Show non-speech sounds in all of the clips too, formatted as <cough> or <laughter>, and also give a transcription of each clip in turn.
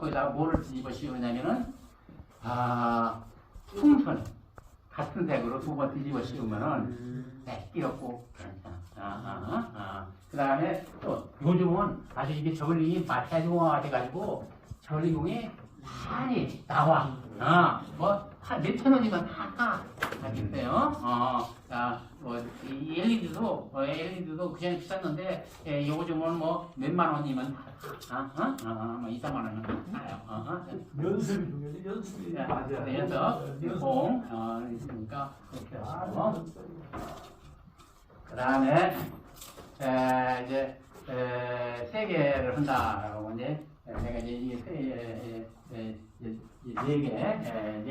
거기다가 뭐를 뒤집어 씌우냐면은 아 풍선 같은 색으로 두 번 뒤집어 씌우면은 네, 끼었고. 아, 아, 아. 그 다음에 또 요즘은 아주 이게 저글링이 마찰용화가 돼가지고 저글링이 많이 나와. 아, 뭐 몇천 원이면 다까 하겠어요. 어, 자, 뭐 이 LED도 어, LED도 그냥 비쌌는데 예, 요즘은 뭐 몇만 원이면 다. 아, 어, 어, 뭐 이삼만 원이면 다요. 어, 어. 연습이 중요해. 연습이 네, 맞아요. 연습. 공 어, 있으니까 이렇게 아, 하시고. 그 다음에 이제 에, 세 개를 한다라고 이제 에, 내가 이제 이게 세, 에, 에, 에, 이제 네 개, 에, 네 개,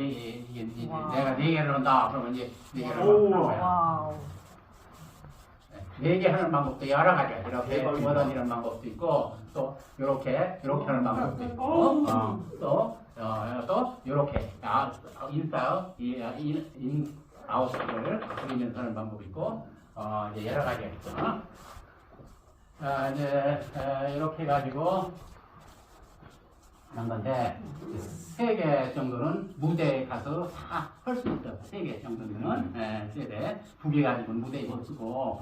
이게 이제 와우. 내가 네 개를 한다. 그러면 이제 네 개를 오. 하는 거야. 와우. 네 개 하는 방법도 여러 가지야. 이렇게 대박이다. 집어 던지는 방법도 있고 또 이렇게 이렇게 하는 방법도 있고 오. 어, 또 어, 또 이렇게 아, 인사웃, 이- 인, 인 아웃을 그리면서 하는 방법이 있고 어, 이제 여러 가지가 있죠. 자, 이제 에, 이렇게 해가지고 하는 건데 세 개 정도는 무대에 가서 다 할 수 있어. 세개 정도는 예, 세대 두 개 가지고 무대에 못 쓰고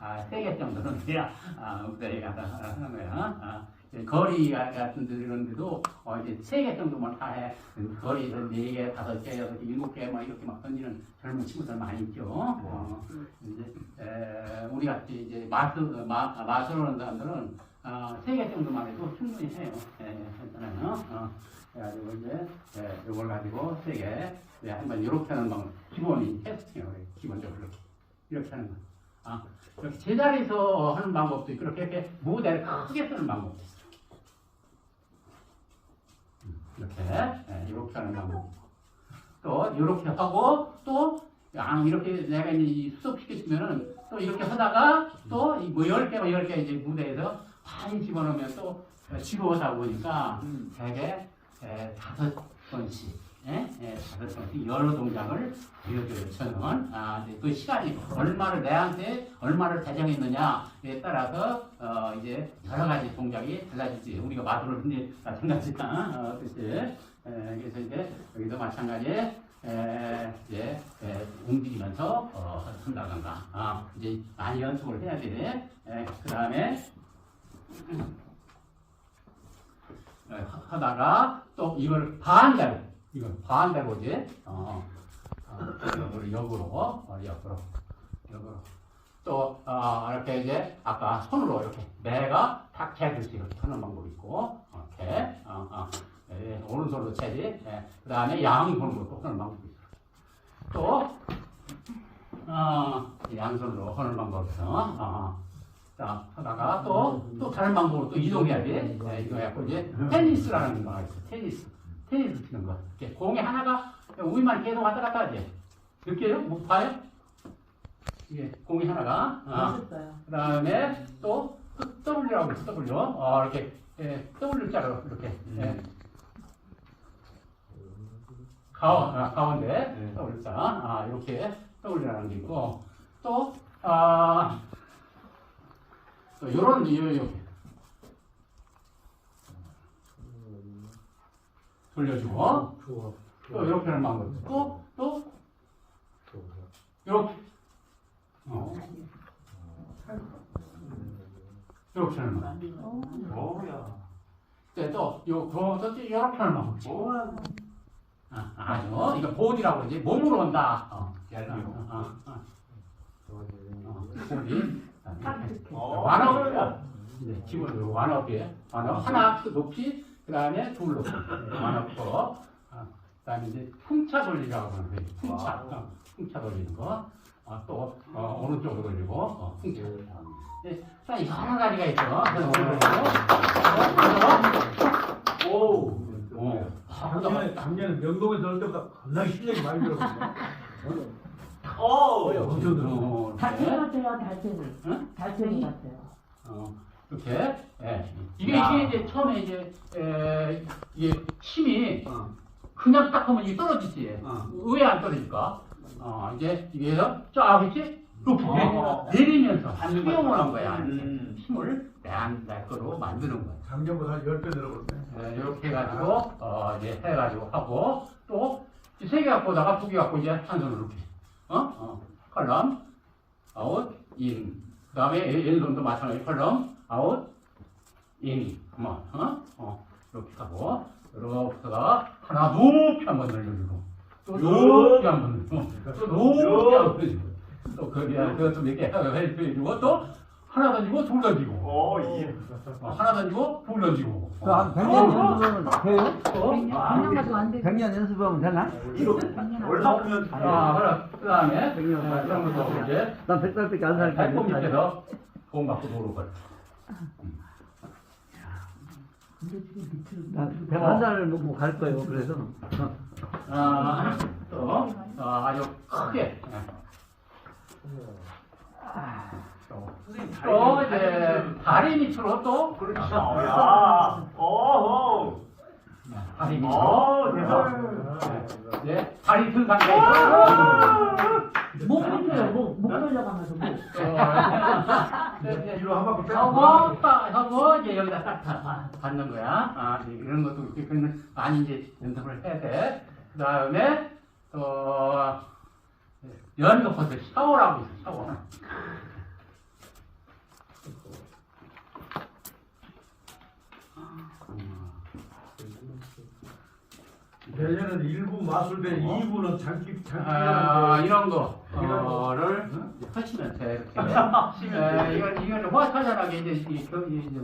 아세 개 정도는 그냥 아, 무대에 가서 하는 거야. 아, 거리 같은 데 이런 데도 어, 이제 세 개 정도만 다 해. 그 거리에서 네 개, 다섯 개, 여섯 개, 일곱 개, 막 이렇게 막 던지는 젊은 친구들 많이 있죠. 어, 이제 에, 우리 같이 이제 마스 마 마스로는 사람들은 어, 세개 정도만 해도 충분히 해요. 예, 괜찮아요. 어, 그래가지고 이제 예, 이걸 가지고 세 개. 네, 한번 이렇게 하는 방법. 기본이 테스트예요. 기본적으로 이렇게 하는 거. 아, 이렇게 제자리에서 하는 방법도 있고 이렇게, 이렇게 무대를 크게 쓰는 방법도 있어. 음, 이렇게 예, 이렇게 하는 방법. 또 이렇게 하고 또 아, 이렇게 내가 이제 수습시켰으면은 또 이렇게 하다가 또뭐1 개만 10개 이제 무대에서 많이 집어넣으면 또 지루하다 보니까 음. 대개 에, 다섯 번씩 예? 예, 다섯 번씩 여러 동작을 보여줘요 저는 아, 이제 그 시간이 얼마를 내한테 얼마를 배정했느냐에 따라서 어, 이제 여러 가지 동작이 달라지지 우리가 마술을 흔히 마찬가지다 어, 그치 에, 그래서 이제 여기도 마찬가지 에, 이제 에, 움직이면서 어, 한다던가 아, 이제 많이 연습을 해야 돼. 그 다음에 하다가 또 이걸 반대로 이걸 반대로 이제 어, 어, 역으로 역으로 어, 역으로 역으로. 또 어, 이렇게 이제 아까 손으로 이렇게 내가 탁 채듯이 이렇게 하는 방법이 있고 이렇게 어, 어, 예, 오른손으로 채지 예, 그 다음에 양손으로 또 하는 방법이 있어 또 어, 양손으로 하는 방법이 있어 어, 자, 하다가 또, 또 다른 방법으로 또 이동해야 돼. 네, 이동해갖고 이제 테니스라는 거가 있어. 테니스. 테니스 치는 거. 이렇게 공이 하나가 우리만 계속 왔다 갔다 하지. 느껴요? 못 봐요? 이게 공이 하나가. 아. 그 다음에 또 W라고 있어, W. 어, 이렇게, 예, W자로 이렇게. 예. 가운, 아, 가운데 네. W자. 아, 이렇게 W라는 게 있고. 또, 아, 또 요런, 요, 요. 돌려주고. 또 이렇게 하는 방법. 또, 또, 이렇게. 어. 이렇게 하는 방법. 뭐야? 네, 또, 요, 또, 또, 이렇게 하는 방법. 아, 아주. 이거 보디라고 그러지. 몸으로 온다. 어. 어, 어, 어, 어. 어. 완업. 네, 기본으로 완업이에요. 완업. 하나 그 높이, 그 다음에 둘 높이. 완업고. 어, 그 다음에 이제 풍차 돌리라고 하는 거예요. 풍차. 어, 풍차 돌리는 거. 어, 또, 어, 오른쪽으로 돌리고, 어, 풍차. 네, 자, 여러 가지가 있죠. 그래서 오늘 그리고, 오. 어, 작년에 작년에 명동에 들을 때보다 겁나게 실력이 많이 늘었네. 어, 엄청 늘었어. 어, 달팽이 같아요, 달팽이. 응? 달팽이 같아요. 어, 이렇게, 예. 이게, 야. 이게 이제 처음에 이제, 에, 이게 힘이 어. 그냥 딱 하면 이게 떨어지지. 어. 왜 안 떨어질까? 어, 이제, 이게 해서 쫙 있지? 높게 어. 내리면서 수용을 한. 거야. 음. 힘을 내내 거로 만드는 거야. 작년보다 한 10배 늘어버렸네. 이렇게 해가지고 어 이제 해가지고 하고 또 세 개 갖고 다가 두 개 갖고 이제 한 손으로 이렇게 어? 어 컬럼 아웃 인 그 다음에 왼손도 마찬가지. 컬럼 아웃 인 그만 어? 어 이렇게 하고 이렇게가 하나 높이 한번 늘려주고 또 높이 한번 늘리고 또 높이 한번 늘리고 또 거기에 그것도 몇개 해주고 또 하나 던지고 둘 던지고 어, 예. 어, 하나 던지고 둘 던지고 그한 100년 어, 연습하면 돼요? 또, 그냥 가지고 안 돼. 100년 연습하면 되나? 이거 얼마큼은 아, 그래. 그 다음에, 백년 이런 것도 이제, 난 100살밖에 안 살니까 발톱 밑에서 돈 갖고 노는 걸. 난 101살을 먹고 갈 거예요 그래서 아, 또, 어, 아주 크게. 또, 또 이제, 다리 밑으로 또, 그렇죠. 야. 어허. 다리 밑으로. 어, 대박. 네, 다리 든 상태에서. 목 밑에요. 목, 목 돌려가면서 목. 네, 뒤로 한 바퀴 빼고. 하고, 딱 하고, 이제 여기다 딱 다- 받는 거야. 아, 이제 이런 것도 이렇게 많이 이제 연습을 해야 돼. 그 다음에, 또, 연거버섯 샤워라고 있어, 샤워. 내년은 1부 마술배, 2부는 장기, 아, 장기. 이런 거를 하시면 돼, 이렇게. <laughs> 에, 이건, 이건 화사전하게 이제, 이, 겨- 이, 이제